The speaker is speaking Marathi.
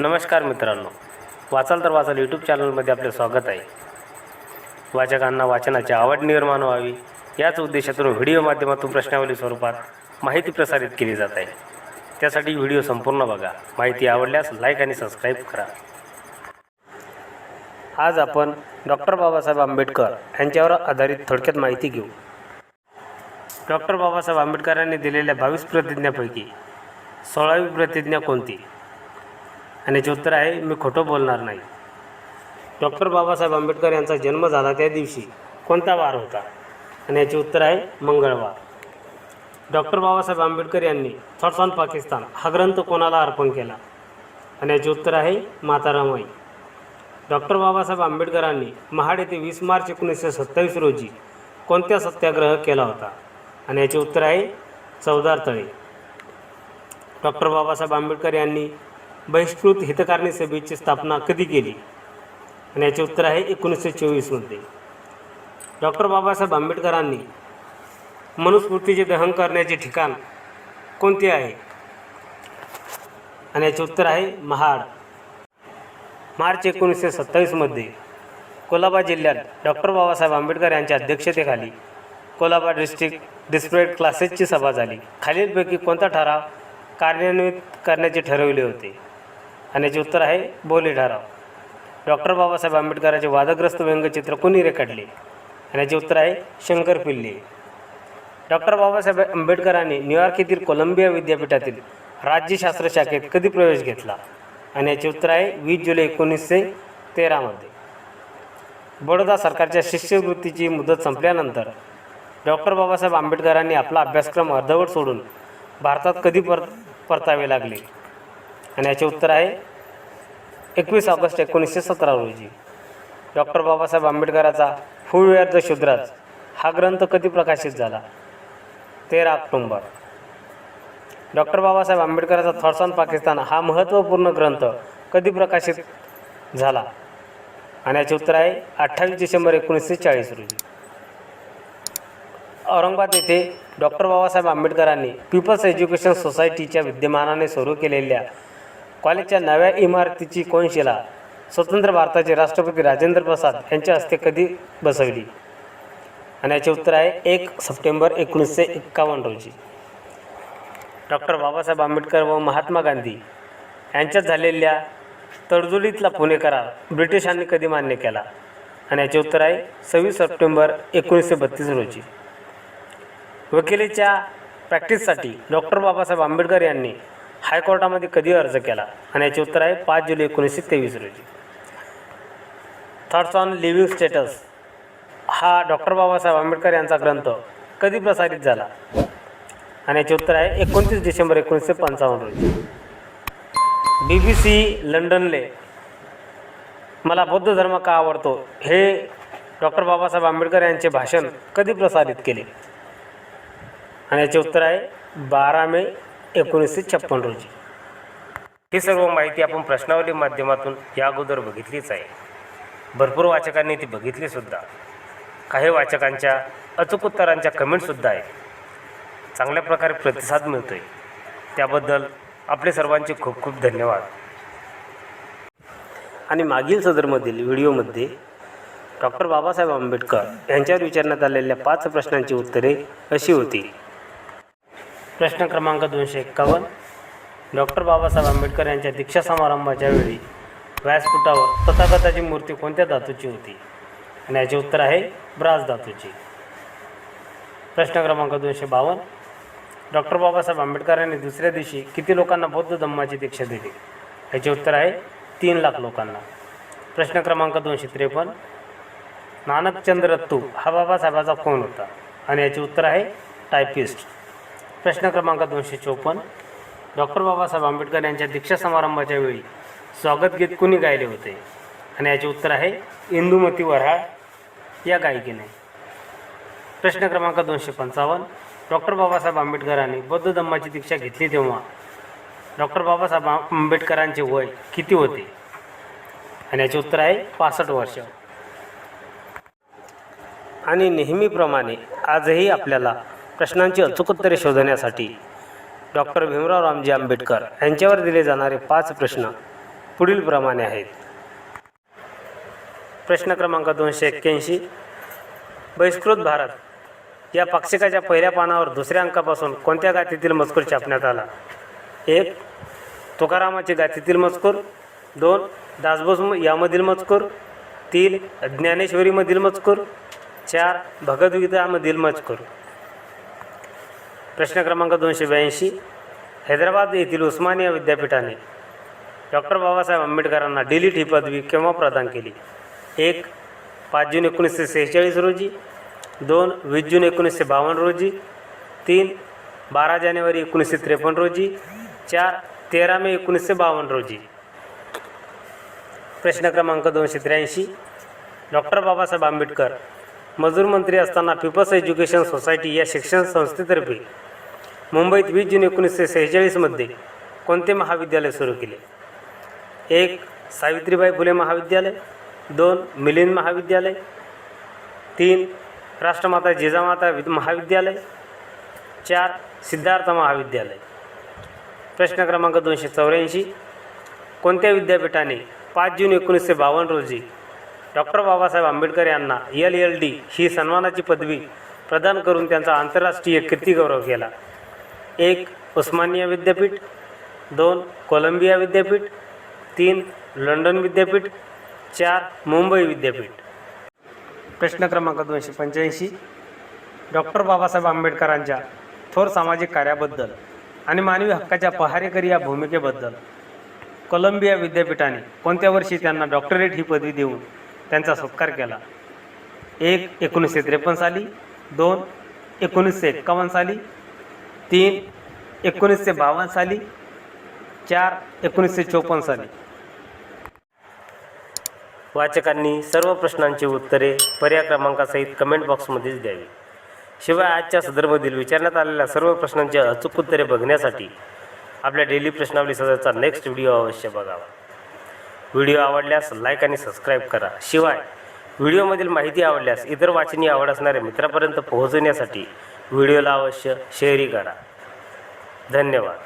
नमस्कार मित्रांनो. वाचाल तर वाचाल यूट्यूब चॅनलमध्ये आपले स्वागत आहे. वाचकांना वाचनाची आवड निर्माण व्हावी याच उद्देशातून व्हिडिओ माध्यमातून प्रश्नावली स्वरूपात माहिती प्रसारित केली जात आहे. त्यासाठी व्हिडिओ संपूर्ण बघा. माहिती आवडल्यास लाईक आणि सबस्क्राईब करा. आज आपण डॉक्टर बाबासाहेब आंबेडकर यांच्यावर आधारित थोडक्यात माहिती घेऊ. डॉक्टर बाबासाहेब आंबेडकरांनी दिलेल्या बावीस प्रतिज्ञापैकी सोळावी प्रतिज्ञा कोणती? आणि याचे उत्तर आहे मी खोटं बोलणार नाही. डॉक्टर बाबासाहेब आंबेडकर यांचा जन्म झाला त्या दिवशी. कोणता वार होता? आणि याचे उत्तर आहे मंगळवार. डॉक्टर बाबासाहेब आंबेडकर यांनी थॉट्स ऑन पाकिस्तान हा ग्रंथ कोणाला अर्पण केला? आणि याचे उत्तर आहे मातारामाई डॉक्टर बाबासाहेब आंबेडकरांनी महाड येथे वीस मार्च एकोणीसशे सत्तावीस रोजी कोणत्या सत्याग्रह केला होता? आणि याचे उत्तर आहे चौदार तळे. डॉक्टर बाबासाहेब आंबेडकर यांनी बहिष्कृत हितकारणी सभेची स्थापना कधी केली? आणि याचे उत्तर आहे एकोणीसशे चोवीसमध्ये डॉक्टर बाबासाहेब आंबेडकरांनी मनुस्मृतीचे दहन करण्याचे ठिकाण कोणते आहे? आणि याचे उत्तर आहे महाड. मार्च एकोणीसशे सत्तावीसमध्ये कोल्हापूर जिल्ह्यात डॉक्टर बाबासाहेब आंबेडकर यांच्या अध्यक्षतेखाली कोल्हापूर डिस्ट्रिक्ट डिस्प्लेड क्लासेसची सभा झाली. खालीलपैकी कोणता ठराव कार्यान्वित करण्याचे ठरविले होते? आणि याचे उत्तर आहे बोली ठराव डॉक्टर बाबासाहेब आंबेडकरांचे वादग्रस्त व्यंगचित्र कोणी रेखाटले? आणि याचे उत्तर आहे शंकर पिल्ले. डॉक्टर बाबासाहेब आंबेडकरांनी न्यूयॉर्क येथील कोलंबिया विद्यापीठातील राज्यशास्त्र शाखेत कधी प्रवेश घेतला? आणि याचे उत्तर आहे वीस जुलै एकोणीसशे तेरामध्ये बडोदा सरकारच्या शिष्यवृत्तीची मुदत संपल्यानंतर डॉक्टर बाबासाहेब आंबेडकरांनी आपला अभ्यासक्रम अर्धवट सोडून भारतात कधी पर परतावे लागले? आणि याचे उत्तर आहे एकवीस ऑगस्ट एकोणीसशे सतरा रोजी. डॉक्टर बाबासाहेब आंबेडकरांचा हुळवेअर द शुद्राज हा ग्रंथ कधी प्रकाशित झाला? तेरा ऑक्टोंबर. डॉक्टर बाबासाहेब आंबेडकरांचा थॉट्स ऑन पाकिस्तान हा महत्त्वपूर्ण ग्रंथ कधी प्रकाशित झाला? आणि याचे उत्तर आहे अठ्ठावीस डिसेंबर एकोणीसशे चाळीस रोजी. औरंगाबाद येथे डॉक्टर बाबासाहेब आंबेडकरांनी पीपल्स एज्युकेशन सोसायटीच्या विद्यमानाने सुरू केलेल्या कॉलेजच्या नव्या इमारतीची कोनशिला स्वतंत्र भारताचे राष्ट्रपती राजेंद्र प्रसाद यांच्या हस्ते कधी बसवली? आणि याचे उत्तर आहे एक सप्टेंबर एकोणीसशे एक्कावन्न रोजी. डॉक्टर बाबासाहेब आंबेडकर व महात्मा गांधी यांच्यात झालेल्या तडजोडीतला पुणे करार ब्रिटिशांनी कधी मान्य केला? आणि याचे उत्तर आहे सव्वीस सप्टेंबर एकोणीसशे बत्तीस रोजी. वकिलीच्या प्रॅक्टिससाठी डॉक्टर बाबासाहेब आंबेडकर यांनी हायकोर्टामध्ये कधी अर्ज केला आणि याचे उत्तर आहे पाच जुलै एकोणीसशे तेवीस रोजी. थॉट्स ऑन लिव्हिंग स्टेटस हा डॉक्टर बाबासाहेब आंबेडकर यांचा ग्रंथ कधी प्रसारित झाला? आणि याचे उत्तर आहे एकोणतीस डिसेंबर एकोणीसशे पंचावन्न रोजी. बी बी सी लंडनले मला बौद्ध धर्म का आवडतो? हे डॉक्टर बाबासाहेब आंबेडकर यांचे भाषण कधी प्रसारित केले? आणि याचे उत्तर आहे बारा मे एकोणीसशे छप्पन रोजी. ही सर्व माहिती आपण प्रश्नावली माध्यमातून या अगोदर बघितलीच आहे. भरपूर वाचकांनी ती बघितलीसुद्धा काही वाचकांच्या अचूक उत्तरांच्या कमेंटसुद्धा आहेत. चांगल्या प्रकारे प्रतिसाद मिळतो आहे त्याबद्दल आपले सर्वांचे खूप खूप धन्यवाद. आणि मागील सदरमधील व्हिडिओमध्ये डॉक्टर बाबासाहेब आंबेडकर यांच्यावर विचारण्यात आलेल्या पाच प्रश्नांची उत्तरे अशी होती. प्रश्न क्रमांक दोनशे एक्कावन्न. डॉक्टर बाबासाहेब आंबेडकर यांच्या दीक्षा समारंभाच्या वेळी व्यासपीठावर तथागताची मूर्ती कोणत्या धातूची होती? आणि याचे उत्तर आहे ब्रास धातूची. प्रश्न क्रमांक दोनशे बावन्न. डॉक्टर बाबासाहेब आंबेडकर यांनी दुसऱ्या दिवशी किती लोकांना बौद्ध धम्माची दीक्षा दिली? याचे उत्तर आहे तीन लाख लोकांना. प्रश्न क्रमांक दोनशे त्रेपन्न. नानकचंद्र तू हा बाबासाहेबाचा कोण होता? आणि याचे उत्तर आहे टायपिस्ट. प्रश्न क्रमांक दोनशे चोपन्न. डॉक्टर बाबासाहेब आंबेडकर यांच्या दीक्षा समारंभाच्या वेळी स्वागत गीत कुणी गायले होते? आणि याचे उत्तर आहे इंदुमती वऱ्हाळ या गायिकेने. प्रश्न क्रमांक दोनशे पंचावन्न. डॉक्टर बाबासाहेब आंबेडकरांनी बौद्ध धम्माची दीक्षा घेतली तेव्हा डॉक्टर बाबासाहेब आंबेडकरांचे वय किती होते? आणि याचे उत्तर आहे पासष्ट वर्ष. आणि नेहमीप्रमाणे आजही आपल्याला प्रश्नांची अचूक उत्तरे शोधण्यासाठी डॉक्टर भीमराव रामजी आंबेडकर यांच्यावर दिले जाणारे पाच प्रश्न पुढीलप्रमाणे आहेत. प्रश्न क्रमांक दोनशे एक्क्याऐंशी. बहिष्कृत भारत या पाक्षिकाच्या पहिल्या पानावर दुसऱ्या अंकापासून कोणत्या गातीतील मजकूर छापण्यात आला? एक तुकारामाची गातीतील मजकूर. दोन दासबोस यामधील मजकूर. तीन ज्ञानेश्वरीमधील मजकूर. चार भगवद्गीतामधील मजकूर. प्रश्न क्रमांक दोनशे ब्याऐंशी. हैदराबाद येथील उस्मानिया विद्यापीठाने डॉक्टर बाबासाहेब आंबेडकरांना डिलीट ही पदवी केव्हा प्रदान केली? एक पाच जून एकोणीसशे सेहेचाळीस रोजी. दोन वीस जून एकोणीसशे बावन्न रोजी. तीन बारा जानेवारी एकोणीसशे त्रेपन्न रोजी. चार तेरा मे एकोणीसशे बावन्न रोजी. प्रश्न क्रमांक दोनशे त्र्याऐंशी. डॉक्टर बाबासाहेब आंबेडकर मजूर मंत्री असताना पीपल्स एज्युकेशन सोसायटी या शिक्षण संस्थेतर्फे मुंबईत वीस जून एकोणीसशे सेहेचाळीसमध्ये कोणते महाविद्यालय सुरू केले? एक सावित्रीबाई फुले महाविद्यालय. दोन मिलिंद महाविद्यालय. तीन राष्ट्रमाता जिजामाता विद महाविद्यालय. चार सिद्धार्थ महाविद्यालय. प्रश्न क्रमांक दोनशे चौऱ्याऐंशी. कोणत्या विद्यापीठाने पाच जून एकोणीसशे बावन्न रोजी डॉक्टर बाबासाहेब आंबेडकर यांना एल एल डी ही सन्मानाची पदवी प्रदान करून त्यांचा आंतरराष्ट्रीय कीर्ती गौरव केला? एक उस्मानिया विद्यापीठ दोन कोलंबिया विद्यापीठ तीन लंडन विद्यापीठ चार मुंबई विद्यापीठ. प्रश्न क्रमांक दोनशे पंच्याऐंशी. डॉक्टर बाबासाहेब आंबेडकरांच्या थोर सामाजिक कार्याबद्दल आणि मानवी हक्काच्या पहारेकरी या भूमिकेबद्दल कोलंबिया विद्यापीठाने कोणत्या वर्षी त्यांना डॉक्टरेट ही पदवी देऊन त्यांचा सत्कार केला? एक एकोणीसशे त्रेपन्न साली दोन एकोणीसशे एक्कावन्न साली तीन एकोणीसशे बावन्न साली चार एकोणीसशे चोपन्न साली. वाचकांनी सर्व प्रश्नांची उत्तरे पर्याय क्रमांकासहित कमेंट बॉक्समध्येच द्यावी. शिवाय आजच्या सदरमधील विचारण्यात आलेल्या सर्व प्रश्नांची अचूक उत्तरे बघण्यासाठी आपल्या डेली प्रश्नावली सदरचा नेक्स्ट व्हिडिओ अवश्य बघावा. व्हिडिओ आवडल्यास लाईक आणि सबस्क्राईब करा. शिवाय व्हिडिओमधील माहिती आवडल्यास इतर वाचनीय आवड असणाऱ्या मित्रापर्यंत पोहोचवण्यासाठी व्हिडिओला अवश्य शेअरही करा. धन्यवाद.